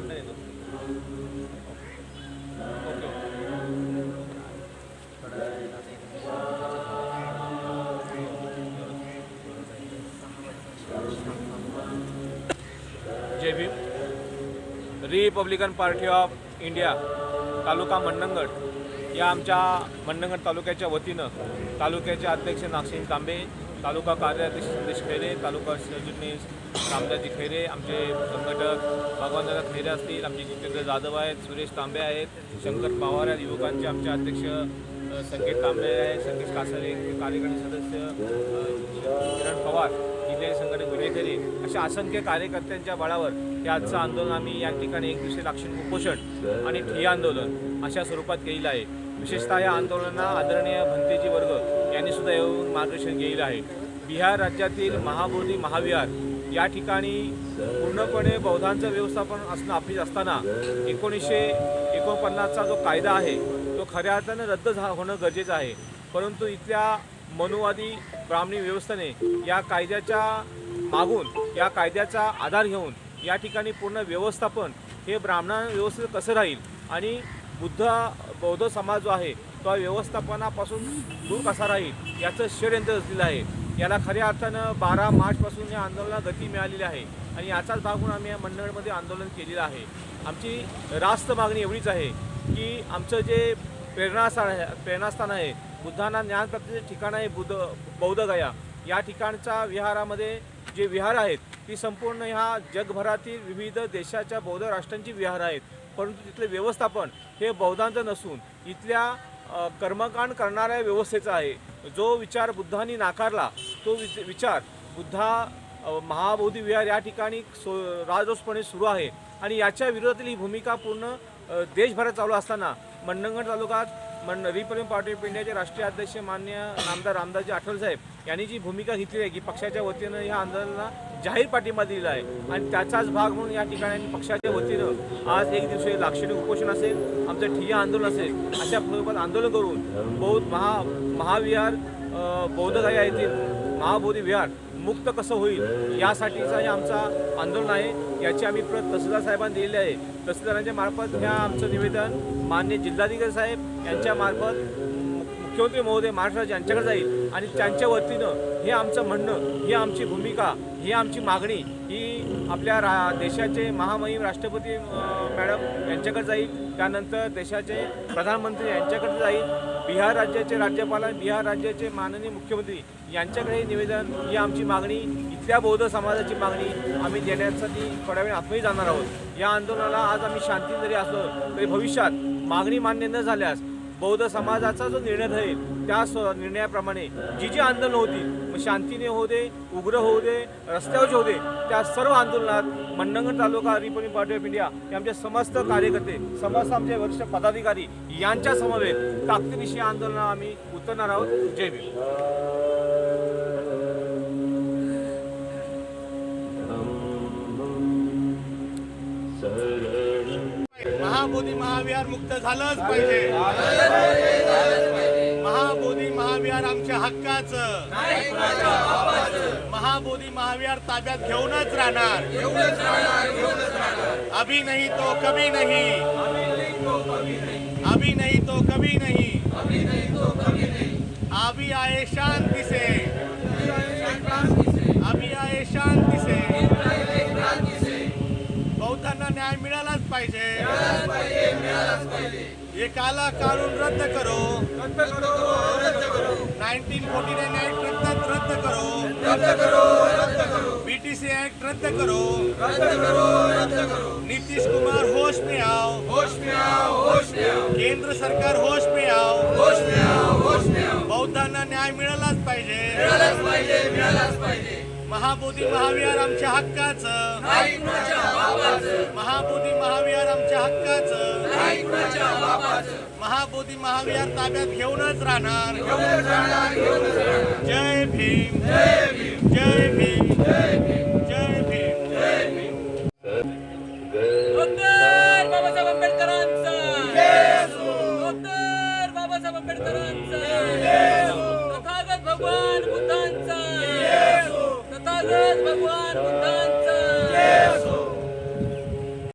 नंतर येतो okay Jai Bhim. Republican party of India taluka Mandangad या आमच्या मंडणगड तालुक्याच्या वतीनं तालुक्याचे अध्यक्ष नागसिंग तांबे तालुका कार्याध्यक्ष संदेश खैरे तालुका सरचिटणीस रामदाजी खैरे आमचे संघटक भगवानदादा खैरे असतील आमचे जितेंद्र जाधव आहेत सुरेश तांबे आहेत शंकर पवार आहेत युवकांचे आमचे अध्यक्ष संकेत तांबे आहेत संकेत कासारे कार्यकारी सदस्य किरण पवार जिल्ह्याचे संघटक विजय खरे अशा असंख्य कार्यकर्त्यांच्या बळावर हे आजचं आंदोलन आम्ही या ठिकाणी एक दिवशी लाक्षण उपोषण आणि ठिय्या आंदोलन अशा स्वरूपात केलेलं आहे. विशेषतः या आंदोलनांना आदरणीय भंतेजी वर्ग यांनी सुद्धा येऊन मार्गदर्शन केलेलं आहे. बिहार राज्यातील महाबोधी महाविहार या ठिकाणी पूर्णपणे बौद्धांचं व्यवस्थापन असणं अपेक्षित असताना एकोणीसशे एकोणपन्नासचा जो कायदा आहे तो खऱ्या अर्थानं रद्द झा होणं गरजेचं आहे. परंतु इथल्या मनुवादी ब्राह्मणी व्यवस्थेने या कायद्याच्या मागून या कायद्याचा आधार घेऊन या ठिकाणी पूर्ण व्यवस्थापन हे ब्राह्मण व्यवस्थित कसं राहील आणि बुद्ध बौद्ध समाज जो आहे तो व्यवस्थापनापासून दूर कसा राहील याचं षडयंत्र असलेलं आहे. याला खऱ्या अर्थानं बारा मार्चपासून या आंदोलनाला गती मिळालेली आहे आणि याचाच भाग म्हणून आम्ही या मंडळमध्ये आंदोलन केलेलं आहे. आमची रास्त मागणी एवढीच आहे की आमचं जे प्रेरणास्थान आहे प्रेरणास्थान आहे बुद्धांना ज्ञानप्राप्तीचे ठिकाण आहे बुद्ध बौद्धगया या ठिकाणच्या विहारामध्ये जे विहार आहेत ती संपूर्ण ह्या जगभरातील विविध देशाच्या बौद्ध राष्ट्रांची विहार आहेत. परंतु तिथले व्यवस्थापन हे बौद्धांचं नसून इथल्या कर्मकांड करणाऱ्या व्यवस्थेचा आहे. जो विचार बुद्धांनी नाकारला तो विच- विचार बुद्धा महाबोधी विहार या ठिकाणी सो राजरोसपणे सुरू आहे. आणि याच्या विरोधातील ही भूमिका पूर्ण देशभरात चालू असताना मंडणगड तालुक्यात मन रिपब्लिक पार्टी ऑफ इंडियाचे राष्ट्रीय अध्यक्ष मान्य नामदार रामदासजी आठवले साहेब यांनी जी भूमिका घेतली आहे की पक्षाच्या वतीनं या आंदोलनाला जाहीर पाठिंबा दिलेला आहे. आणि त्याचाच भाग म्हणून या ठिकाणी पक्षाच्या वतीनं आज एक दिवशी लाक्षणिक उपोषण असेल आमचं ठिय्या आंदोलन असेल अशा स्वरूपात आंदोलन करून बौद्ध महा महाविहार अ, बौद्धगया येथील महाबोधी विहार मुक्त कसं होईल यासाठीचा हे आमचा आंदोलन आहे. याची आम्ही प्रत तहसीलदार साहेबांना दिलेली आहे. तहसीलदारांच्या मार्फत ह्या आमचं निवेदन मान्य जिल्हाधिकारी साहेब यांच्या मार्फत मुख्यमंत्री महोदय महाराष्ट्र यांच्याकडे जाईल आणि त्यांच्या वतीनं हे आमचं म्हणणं ही आमची भूमिका ही आमची मागणी ही आपल्या रा देशाचे महामहिम राष्ट्रपती मॅडम यांच्याकडे जाईल. त्यानंतर देशाचे प्रधानमंत्री यांच्याकडे जाईल. बिहार राज्याचे राज्यपाल आणि बिहार राज्याचे माननीय मुख्यमंत्री यांच्याकडे निवेदन ही आमची मागणी इथल्या बौद्ध समाजाची मागणी आम्ही देण्यासाठी थोड्या वेळ आत्मही जाणार आहोत. या आंदोलनाला आज आम्ही शांती जरी असलो तरी भविष्यात मागणी मान्य न झाल्यास बौद्ध समाजाचा जो निर्णय राहील त्या स- निर्णयाप्रमाणे जी जी आंदोलनं होती मग शांतीने होऊ दे उग्र होऊ दे रस्त्यावरचे होऊ दे त्या सर्व आंदोलनात Mandangad taluka republic party of India हे आमचे समस्त कार्यकर्ते समस्त आमचे वरिष्ठ पदाधिकारी यांच्या समवेत ताकदीविषयी आंदोलनात आम्ही उतरणार आहोत. जय भीम. महाबोधी महाविहार मुक्त झालंच पाहिजे. महाबोधी महाविहार आमच्या हक्काचं. महाबोधी महाविहार ताब्यात घेऊनच राहणार. अभी नाही तो कभी नाही. अभी नाही तो कभी नाही. अभी आहे शांती से हे काला कानून रद्द करो. रद्द करो रद्द करो नाईन्टीन फोर्टी रद्द रद्द करो. रद्द करो रद्द करो बीटीसी ऍक्ट रद्द करो. रद्द करो रद्द करो नीतीश कुमार होश में आओ. होश में आओ होश में आओ केंद्र सरकार होश में आओ. होश में आओ होश में आओ बौद्धांना न्याय मिळालाच पाहिजे मिळालाच पाहिजे मिळालाच पाहिजे. महाबोधी महाविहार आमच्या हक्काचं. महाबोधी महाविहार आमच्या हक्काचं. महाबोधी महाविहार ताब्यात घेऊनच राहणार. जय भीम. जय भीम. जय भीम. जय भीम. डॉक्टर बाबासाहेब आंबेडकरांचा. बाबासाहेब आंबेडकरांचा. तथागत भगवान